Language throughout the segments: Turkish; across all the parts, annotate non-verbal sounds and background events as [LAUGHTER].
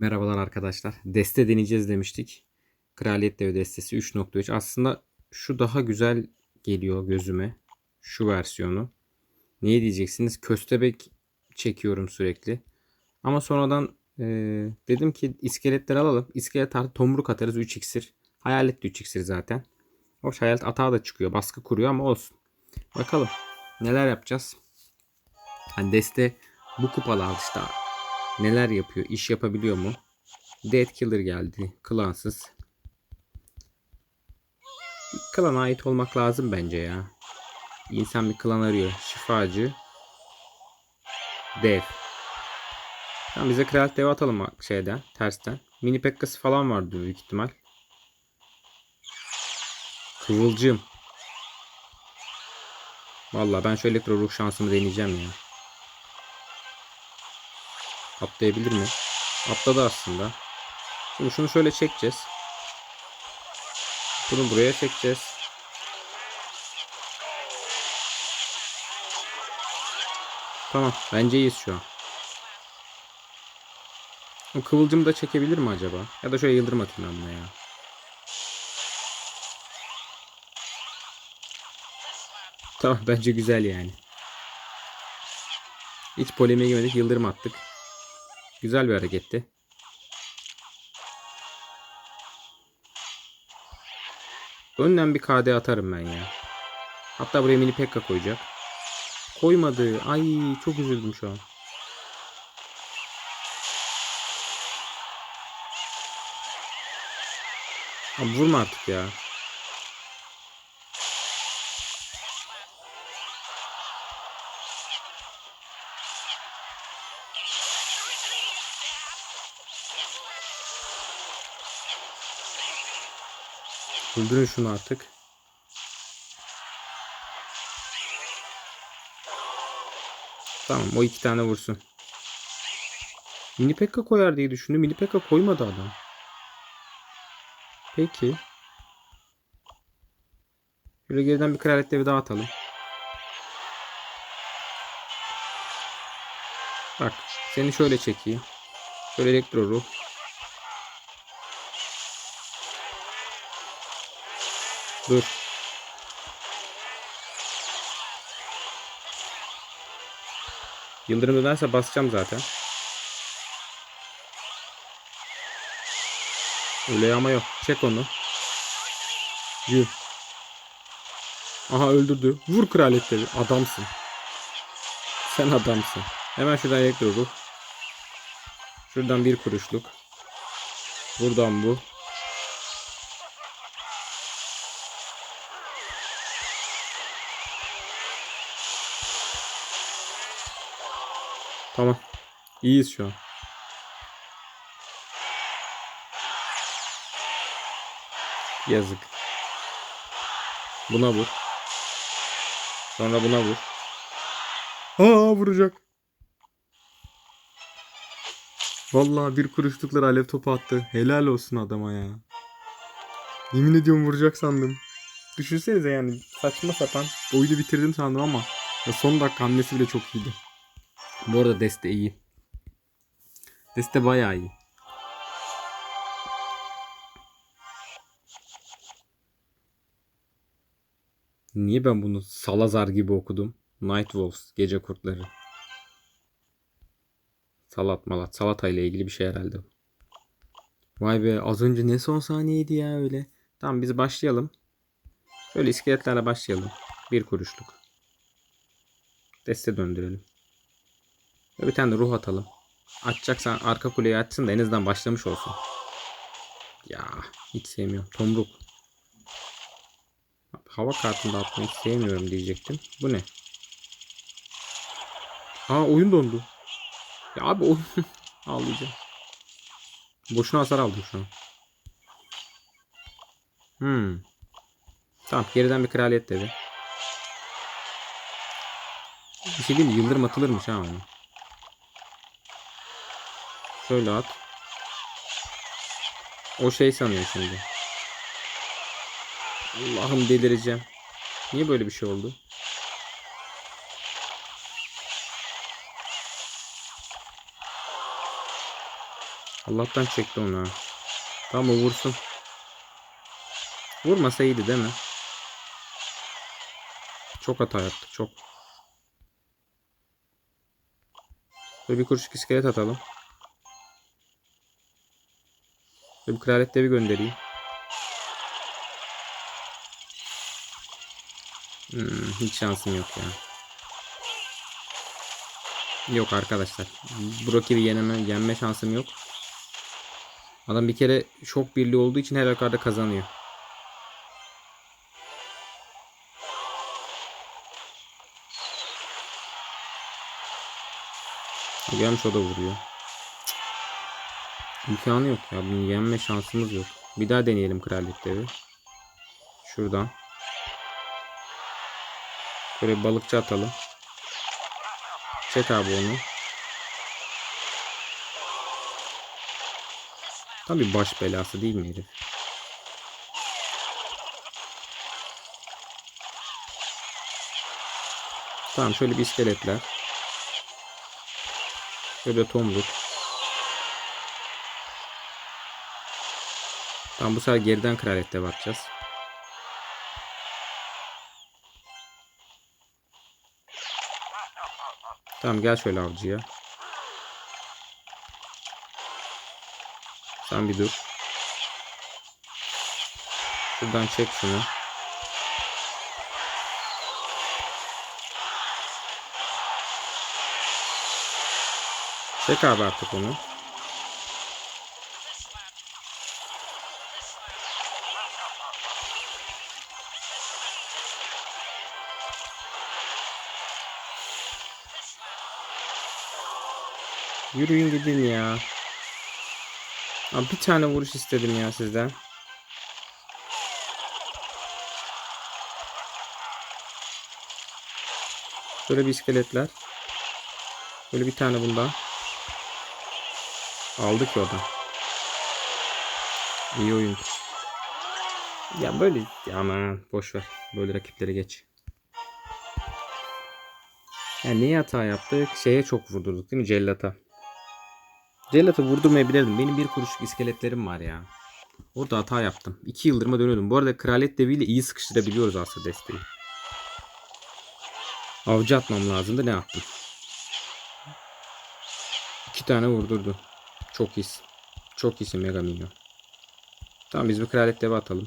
Merhabalar arkadaşlar. Deste deneyeceğiz demiştik. Kraliyet Devi destesi 3.3. Aslında şu daha güzel geliyor gözüme. Şu versiyonu. Niye diyeceksiniz? Köstebek çekiyorum sürekli. Ama sonradan e, dedim ki iskeletleri alalım. İskelet artı tomruk atarız 3 iksir. Hayalet de 3 iksir zaten. Hoş hayalet atağı da çıkıyor. Baskı kuruyor ama olsun. Bakalım neler yapacağız. Hani deste bu kupalar işte neler yapıyor? İş yapabiliyor mu? Dead Killer geldi. Klansız. Bir ait olmak lazım bence ya. İnsan bir klan arıyor. Şifacı. Dev. Tamam bize kraliyet dev atalım şeyden. Tersten. Mini pekkası falan vardı büyük ihtimal. Kıvılcım. Vallahi ben elektro ruh şansımı deneyeceğim ya. Atlayabilir mi? Atladı aslında. Şimdi şunu şöyle çekeceğiz. Bunu buraya çekeceğiz. Tamam. Bence iyiyiz şu an. O kıvılcımı da çekebilir mi acaba? Ya da şöyle yıldırım atayım ben buna ya. Tamam [LAUGHS] bence güzel yani. Hiç polemiğe girmedik yıldırım attık. Güzel bir hareketti. Önden bir KD atarım ben ya. Hatta buraya mini pekka koyacak. Koymadı. Ay çok üzüldüm şu an. Abi vurma artık ya. Öldürün şunu artık. Tamam o iki tane vursun. Mini Pekka koyar diye düşündüm. Mini Pekka koymadı adam. Peki. Şöyle geriden bir kraliyet devi daha atalım. Bak seni şöyle çekeyim. Şöyle elektro ruh. Dur. Yıldırım dönerse basacağım zaten. Öyle ama yok. Çek onu. Yürü. Aha öldürdü. Vur kraliyetleri. Adamsın. Sen adamsın. Hemen şuradan elektro ruh. Şuradan bir kuruşluk. Buradan bu. Tamam. İyiyiz şu an. Yazık. Buna vur. Sonra buna vur. Aa vuracak. Vallahi bir kuruşluklar alev topu attı. Helal olsun adama ya. Yemin ediyorum vuracak sandım. Düşünsenize yani saçma sapan oyunu bitirdim sandım ama ya son dakika hamlesi bile çok iyiydi. Bu arada deste iyi. Deste bayağı iyi. Niye ben bunu Salazar gibi okudum? Night Wolves, gece kurtları. Salat malat, salata ile ilgili bir şey herhalde. Vay be az önce ne son saniyeydi ya öyle. Tamam biz başlayalım. Şöyle iskeletlerle başlayalım. Bir kuruşluk. Deste döndürelim. Ve bir tane de ruh atalım. Açacaksan arka kuleyi açsın da en azından başlamış olsun. Ya hiç sevmiyorum. Tomruk. Hava kartında atmayı hiç sevmiyorum diyecektim. Bu ne? Aa oyun dondu. Ya abi oyun [LAUGHS] ağlayacağım. Boşuna hasar aldım şu an. Hmm. Tamam geriden bir kraliyet dedi. Bir şey diyeyim? Yıldırım atılırmış ha ona. Şöyle at. O şey sanıyor şimdi. Allah'ım delireceğim. Niye böyle bir şey oldu? Allah'tan çekti onu ha. Tamam o vursun. Vurmasa iyiydi değil mi? Çok hata yaptık çok. Böyle bir kuruşluk iskelet atalım. Böyle bir kraliyet devi göndereyim. Hmm, hiç şansım yok ya. Yok arkadaşlar. Bu rakibi yeneme, yenme şansım yok. Adam bir kere şok birliği olduğu için her halükarda kazanıyor. Gelmiş o da vuruyor. İmkanı yok ya. Bunu yenme şansımız yok. Bir daha deneyelim kraliyetleri. Şuradan. Böyle bir balıkçı atalım. Çek abi onu. Tam bir baş belası değil mi herif? Tamam şöyle bir iskeletler. Şöyle tomruk. Tamam bu sefer geriden kraliyette bakacağız. Tamam gel şöyle avcıya. Sen bir dur. Şuradan çek şunu. Çek abi artık onu. Yürüyün gidin ya. Abi bir tane vuruş istedim ya sizden. Böyle bir iskeletler. Böyle bir tane bundan. Aldık ya oradan. İyi oyun. Ya böyle aman boş ver. Böyle rakipleri geç. Ya niye hata yaptık? Şeye çok vurdurduk değil mi? Cellata. Cellat'ı vurdurmayabilirdim. Benim bir kuruşluk iskeletlerim var ya. Orada hata yaptım. İki yıldırıma dönüyordum. Bu arada kraliyet deviyle iyi sıkıştırabiliyoruz aslında desteği. Avcı atmam lazımdı. Ne yaptım? İki tane vurdurdu. Çok iyisin. Çok iyisin Mega Minyon. Tamam biz bir kraliyet devi atalım.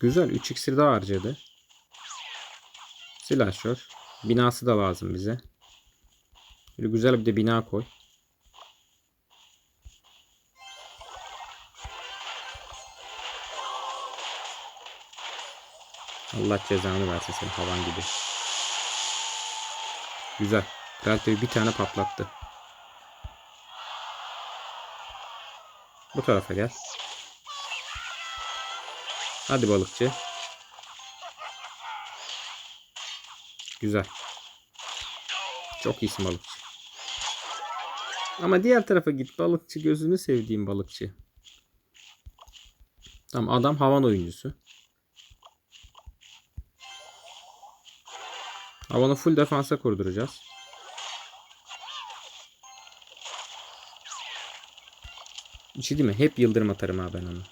Güzel. 3 iksir daha harcadı. Silahşör. Binası da lazım bize. Böyle güzel bir de bina koy. Allah cezanı versin senin havan gibi. Güzel. Kraliçeyi bir tane patlattı. Bu tarafa gel. Hadi balıkçı. Güzel. Çok iyisin balıkçı. Ama diğer tarafa git balıkçı gözünü sevdiğim balıkçı. Tamam adam havan oyuncusu. Havanı full defansa kurduracağız. Bir şey değil mi? Hep yıldırım atarım ha ben onu.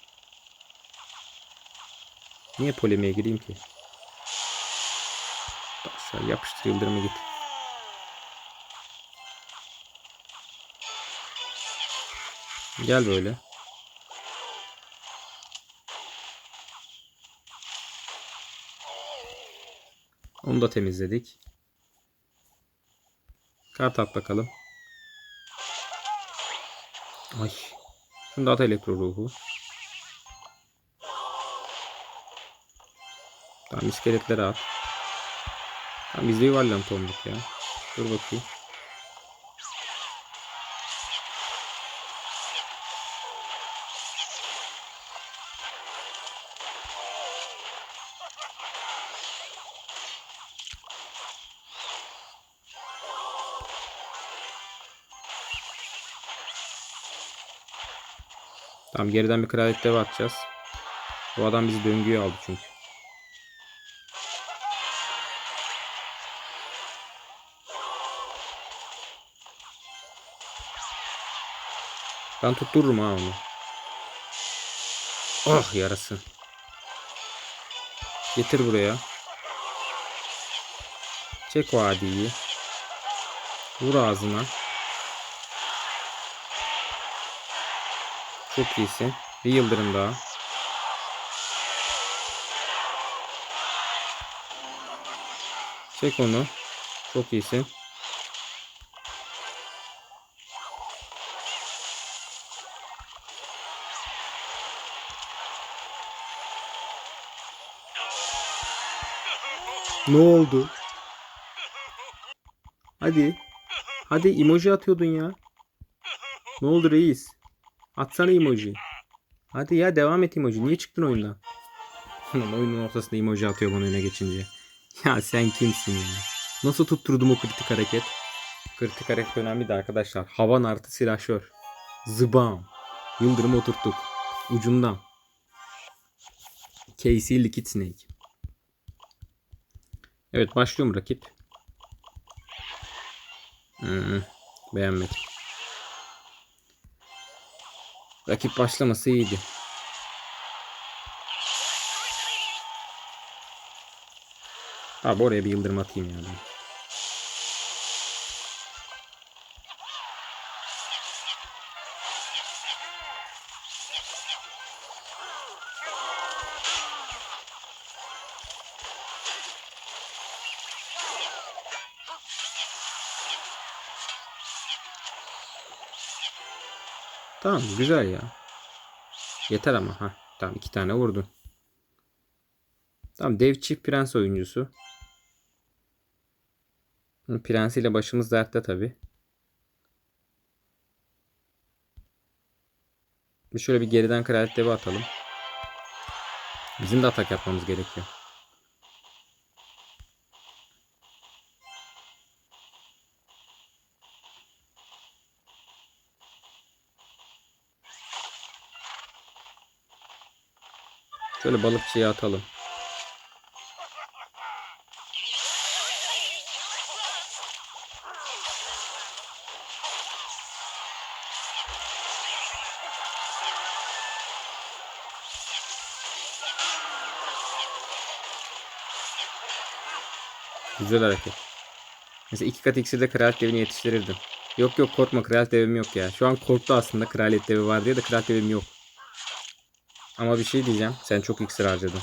Niye polemiğe gireyim ki? Aşağı yapıştır yıldırımı git. Gel böyle. Onu da temizledik. Kart at bakalım. Ay. Da at elektro ruhu. Tamam iskeletleri at. Tamam bizde yuvarlan tomruk ya. Dur bakayım. Tamam geriden bir kraliyet dev atacağız. Bu adam bizi döngüye aldı çünkü. Ben tuttururum ha onu. Ah yarası. Getir buraya. Çek o adiyi. Vur ağzına. Çok iyisin. Bir yıldırım daha. Çek onu. Çok iyisin. Ne oldu? Hadi. Hadi emoji atıyordun ya. Ne oldu reis? Atsana emoji. Hadi ya devam et emoji. Niye çıktın oyundan? Oyunun ortasında emoji atıyor bana öne geçince. Ya sen kimsin ya? Nasıl tutturdum o kritik hareket? Kritik hareket önemli de arkadaşlar. Havan artı silahşör. Zıbam. Yıldırım oturttuk. Ucundan. Casey Liquid Snake. Evet başlıyorum rakip. Hmm, beğenmedim. Rakip başlaması iyiydi. Abi oraya bir yıldırım atayım ya. ben. Tamam güzel ya. Yeter ama ha. Tamam iki tane vurdun. Tamam dev çift prens oyuncusu. Prensiyle başımız dertte tabi. Bir şöyle bir geriden kraliyet devi atalım. Bizim de atak yapmamız gerekiyor. Şöyle balıkçıya atalım. Güzel hareket. Mesela iki kat iksirde kraliyet devini yetiştirirdim. Yok yok korkma kraliyet devim yok ya. Şu an korktu aslında kraliyet devi var diye de kraliyet devim yok. Ama bir şey diyeceğim. Sen çok iksir harcadın.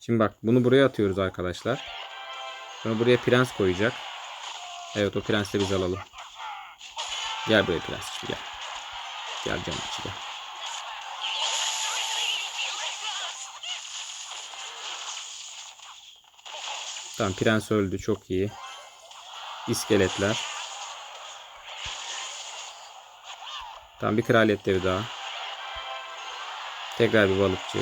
Şimdi bak bunu buraya atıyoruz arkadaşlar. Sonra buraya prens koyacak. Evet o prensi biz alalım. Gel buraya prens gel. Gel canım gel. Tamam prens öldü çok iyi. İskeletler. Tamam bir kraliyet devi daha. Tekrar bir balıkçı.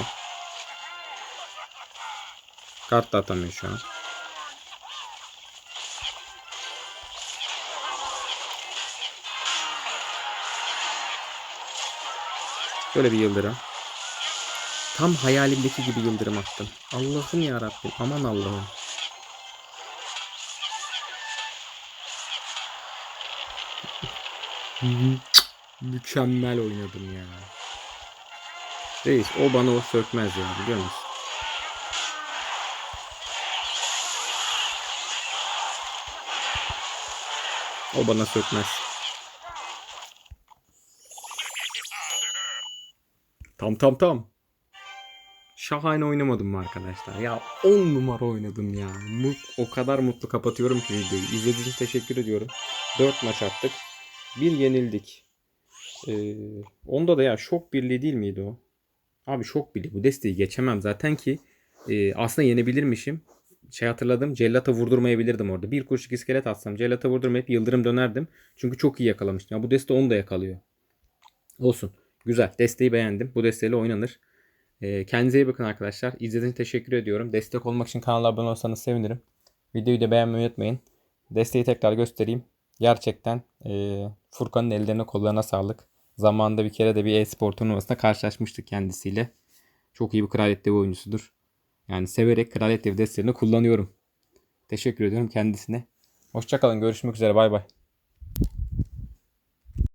Kart da atamıyor şu an. Böyle bir yıldırım. Tam hayalimdeki gibi yıldırım attım. Allah'ım ya Rabbim. Aman Allah'ım. Mükemmel oynadım ya. Reis o bana o sökmez ya biliyor musun? O bana sökmez. Tam tam tam. Şahane oynamadım mı arkadaşlar? Ya 10 numara oynadım ya. O kadar mutlu kapatıyorum ki videoyu. İzlediğiniz için teşekkür ediyorum. 4 maç attık. Bir yenildik. Ee, onda da ya şok birliği değil miydi o? Abi şok birliği. Bu desteği geçemem zaten ki e, aslında yenebilirmişim. Şey hatırladım. Cellata vurdurmayabilirdim orada. Bir kuruşluk iskelet atsam Cellata vurdurmayıp yıldırım dönerdim. Çünkü çok iyi yakalamıştım. Ya bu deste onu da yakalıyor. Olsun. Güzel. Desteği beğendim. Bu desteğiyle oynanır. E, kendinize iyi bakın arkadaşlar. İzlediğiniz için teşekkür ediyorum. Destek olmak için kanala abone olsanız sevinirim. Videoyu da beğenmeyi unutmayın. Desteği tekrar göstereyim. Gerçekten e, Furkan'ın ellerine kollarına sağlık. Zamanında bir kere de bir e-spor turnuvasında karşılaşmıştık kendisiyle. Çok iyi bir Kraliyet Devi oyuncusudur. Yani severek Kraliyet Devi destelerini kullanıyorum. Teşekkür ediyorum kendisine. Hoşçakalın. Görüşmek üzere. Bay bay.